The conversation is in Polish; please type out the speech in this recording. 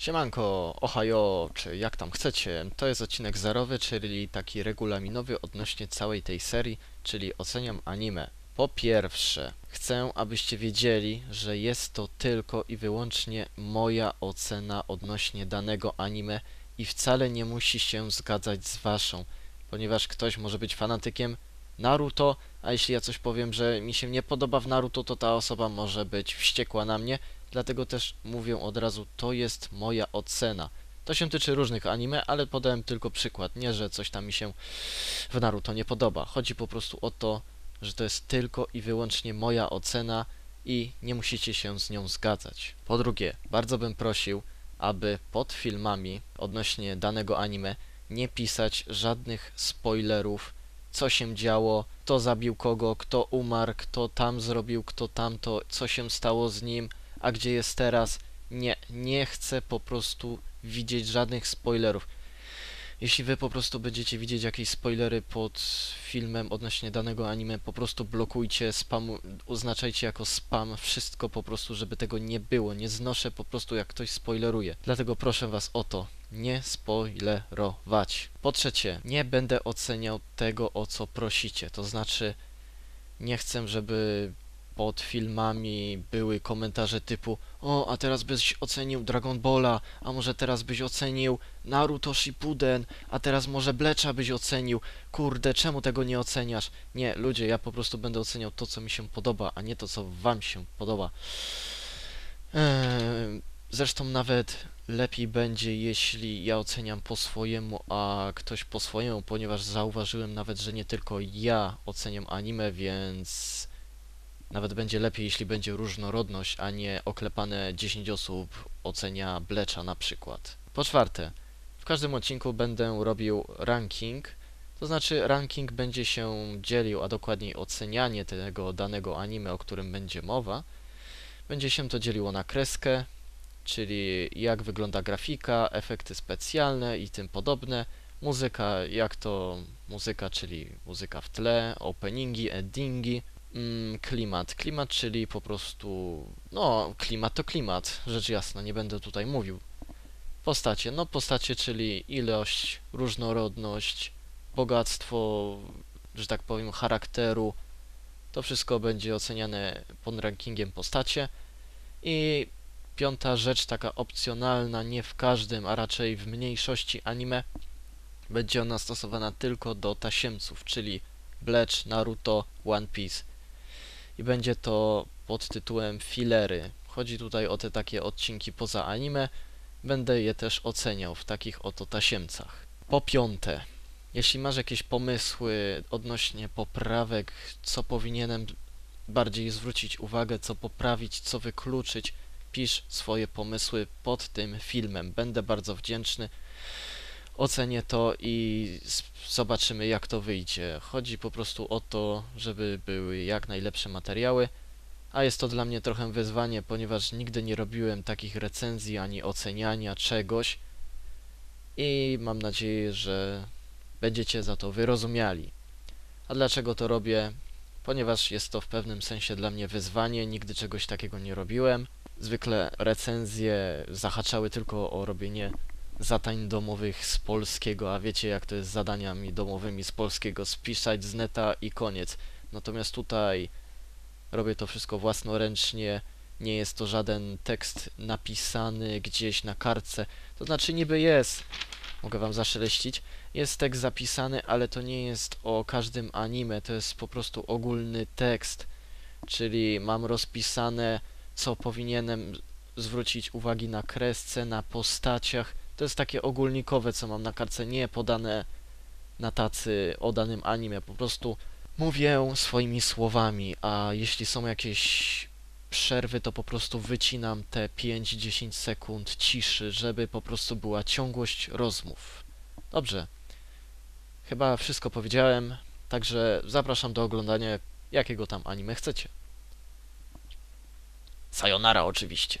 Siemanko, ohajo, czy jak tam chcecie. To jest odcinek zerowy, czyli taki regulaminowy odnośnie całej tej serii, czyli oceniam anime. Po pierwsze, chcę, abyście wiedzieli, że jest to tylko i wyłącznie moja ocena odnośnie danego anime i wcale nie musi się zgadzać z waszą, ponieważ ktoś może być fanatykiem Naruto, a jeśli ja coś powiem, że mi się nie podoba w Naruto, to ta osoba może być wściekła na mnie, Dlatego też mówię od razu, to jest moja ocena. To się tyczy różnych anime, ale podałem tylko przykład. Nie, że coś tam mi się w Naruto nie podoba. Chodzi po prostu o to, że to jest tylko i wyłącznie moja ocena i nie musicie się z nią zgadzać. Po drugie, bardzo bym prosił, aby pod filmami odnośnie danego anime nie pisać żadnych spoilerów, co się działo, kto zabił kogo, kto umarł, kto tam zrobił, kto tamto, co się stało z nim, a gdzie jest teraz. Nie, nie chcę po prostu widzieć żadnych spoilerów. Jeśli wy po prostu będziecie widzieć jakieś spoilery pod filmem odnośnie danego anime, po prostu blokujcie, spamu, oznaczajcie jako spam wszystko po prostu, żeby tego nie było. Nie znoszę po prostu jak ktoś spoileruje. Dlatego proszę was o to, nie spoilerować. Po trzecie, nie będę oceniał tego, o co prosicie. To znaczy, nie chcę, żeby pod filmami były komentarze typu o, a teraz byś ocenił Dragon Balla, a może teraz byś ocenił Naruto Shippuden, a teraz może Blecza byś ocenił. Kurde, czemu tego nie oceniasz? Nie, ludzie, ja po prostu będę oceniał to, co mi się podoba, a nie to, co wam się podoba. Eee, zresztą nawet lepiej będzie, jeśli ja oceniam po swojemu, a ktoś po swojemu, ponieważ zauważyłem nawet, że nie tylko ja oceniam anime, więc nawet będzie lepiej, jeśli będzie różnorodność, a nie oklepane 10 osób ocenia Blecza na przykład. Po czwarte, w każdym odcinku będę robił ranking, to znaczy ranking będzie się dzielił, a dokładniej ocenianie tego danego anime, o którym będzie mowa, będzie się to dzieliło na kreskę, czyli jak wygląda grafika, efekty specjalne i tym podobne, muzyka, jak to muzyka, czyli muzyka w tle, openingi, endingi, klimat. Klimat, czyli po prostu. No, klimat to klimat, rzecz jasna, nie będę tutaj mówił. Postacie. No, postacie, czyli ilość, różnorodność, bogactwo, że tak powiem, charakteru. To wszystko będzie oceniane pod rankingiem postacie. I piąta rzecz, taka opcjonalna, nie w każdym, a raczej w mniejszości anime, będzie ona stosowana tylko do tasiemców, czyli Bleach, Naruto, One Piece i będzie to pod tytułem filery. Chodzi tutaj o te takie odcinki poza anime. Będę je też oceniał w takich oto tasiemcach. Po piąte, jeśli masz jakieś pomysły odnośnie poprawek, co powinienem bardziej zwrócić uwagę, co poprawić, co wykluczyć, pisz swoje pomysły pod tym filmem. Będę bardzo wdzięczny ocenię to i zobaczymy jak to wyjdzie. Chodzi po prostu o to, żeby były jak najlepsze materiały, a jest to dla mnie trochę wyzwanie, ponieważ nigdy nie robiłem takich recenzji ani oceniania czegoś i mam nadzieję, że będziecie za to wyrozumiali. A dlaczego to robię? Ponieważ jest to w pewnym sensie dla mnie wyzwanie, nigdy czegoś takiego nie robiłem. Zwykle recenzje zahaczały tylko o robienie zadań domowych z polskiego, a wiecie jak to jest z zadaniami domowymi z polskiego, spisać z neta i koniec. Natomiast tutaj robię to wszystko własnoręcznie, nie jest to żaden tekst napisany gdzieś na kartce, to znaczy niby jest, mogę wam zaszeleścić, jest tekst zapisany, ale to nie jest o każdym anime, to jest po prostu ogólny tekst, czyli mam rozpisane, co powinienem zwrócić uwagi na kresce, na postaciach, to jest takie ogólnikowe, co mam na kartce, nie podane na tacy o danym anime. Po prostu mówię swoimi słowami, a jeśli są jakieś przerwy, to po prostu wycinam te 5-10 sekund ciszy, żeby po prostu była ciągłość rozmów. Dobrze. Chyba wszystko powiedziałem, także zapraszam do oglądania jakiego tam anime chcecie. Sayonara oczywiście.